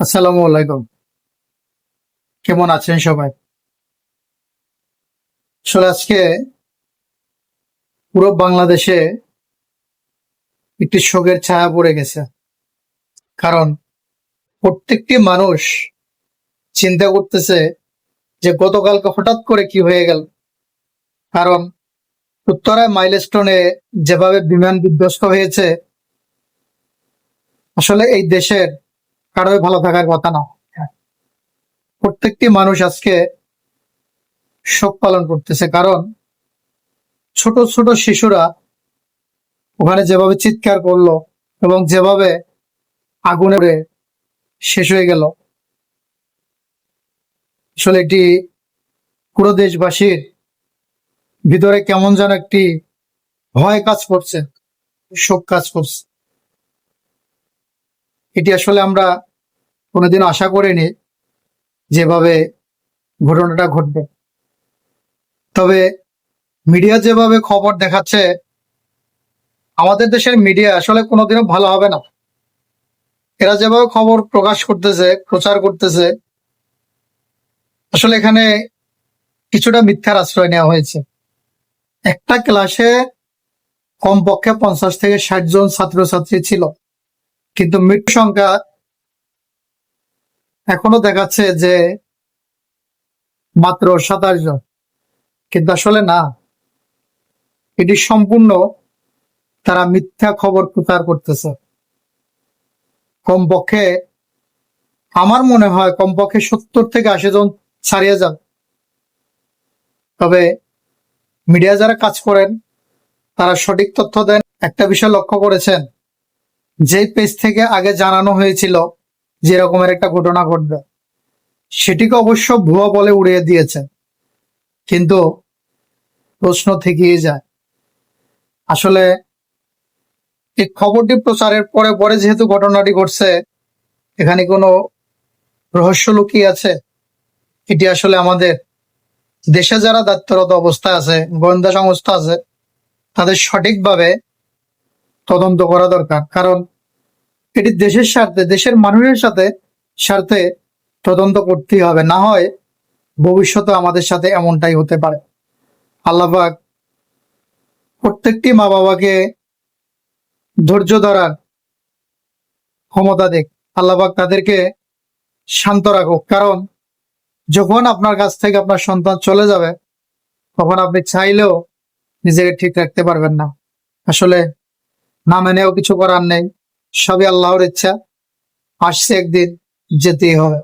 আসসালামু আলাইকুম। কেমন আছেন সবাই? আসলে আজকে পুরো বাংলাদেশে একটি শোকের ছায়া পড়ে গেছে। কারণ প্রত্যেকটি মানুষ চিন্তা করতেছে যে গতকালকে হঠাৎ করে কি হয়ে গেল। কারণ উত্তরায় মাইলস্টোনে যেভাবে বিমান বিধ্বস্ত হয়েছে, আসলে এই দেশের কারোই ভালো থাকার কথা না। প্রত্যেকটি মানুষ আজকে শোক পালন করতেছে, কারণ ছোট ছোট শিশুরা ওখানে যেভাবে চিৎকার করল এবং যেভাবে আগুনে শেষ হয়ে গেল। আসলে এটি পুরো দেশবাসীর ভিতরে কেমন যেন একটি ভয় কাজ করছে, শোক কাজ করছে। এটি আসলে আমরা কোনোদিন আশা করিনি যেভাবে ঘটনাটা ঘটবে। তবে মিডিয়া যেভাবে খবর দেখাচ্ছে, আমাদের দেশের মিডিয়া আসলে কোনোদিনও ভালো হবে না। এরা যেভাবে খবর প্রকাশ করতেছে, প্রচার করতেছে, আসলে এখানে কিছুটা মিথ্যার আশ্রয় নেওয়া হয়েছে। একটা ক্লাসে কমপক্ষে পঞ্চাশ থেকে ষাট জন ছাত্রছাত্রী ছিল, কিন্তু মৃত্যু সংখ্যা এখনও দেখাচ্ছে যে মাত্র সাতাশ জন। কিন্তু আসলে না। এটি সম্পূর্ণ তারা মিথ্যা খবর প্রচার করতেছে। কমপক্ষে আমার মনে হয় কমপক্ষে সত্তর থেকে আশি জন ছাড়িয়ে যান। তবে মিডিয়া যারা কাজ করেন, তারা সঠিক তথ্য দেন। একটা বিষয় লক্ষ্য করেছেন, যেই পেজ থেকে আগে জানানো হয়েছিল যে এরকমের একটা ঘটনা ঘটবে। সেটিকে অবশ্য ভুয়া বলে উড়িয়ে দিয়েছে। কিন্তু প্রশ্ন থেকেই যায়। আসলে এই খবরটি প্রচারের পরে পরে যেহেতু ঘটনাটি ঘটছে, এখানে কোনো রহস্য লুকিয়ে আছে? এটি আসলে আমাদের দেশে যারা দায়িত্বরত অবস্থায় আছে, গোয়েন্দা সংস্থা আছে, তাদের সঠিকভাবে তদন্ত করা দরকার। কারণ এটি দেশের স্বার্থে, দেশের মানুষের সাথে স্বার্থে তদন্ত করতেই হবে। না হয় ভবিষ্যতে আমাদের সাথে এমনটাই হতে পারে। আল্লাহবাক প্রত্যেকটি মা বাবাকে ধৈর্য ধরার ক্ষমতা দেখ আল্লাহবাক তাদেরকে শান্ত রাখুক। কারণ যখন আপনার কাছ থেকে আপনার সন্তান চলে যাবে, তখন আপনি চাইলেও নিজেকে ঠিক রাখতে পারবেন না। আসলে না মেনেও কিছু করার নেই। সবই আল্লাহর ইচ্ছা। আসছে একদিন যেতেই হবে।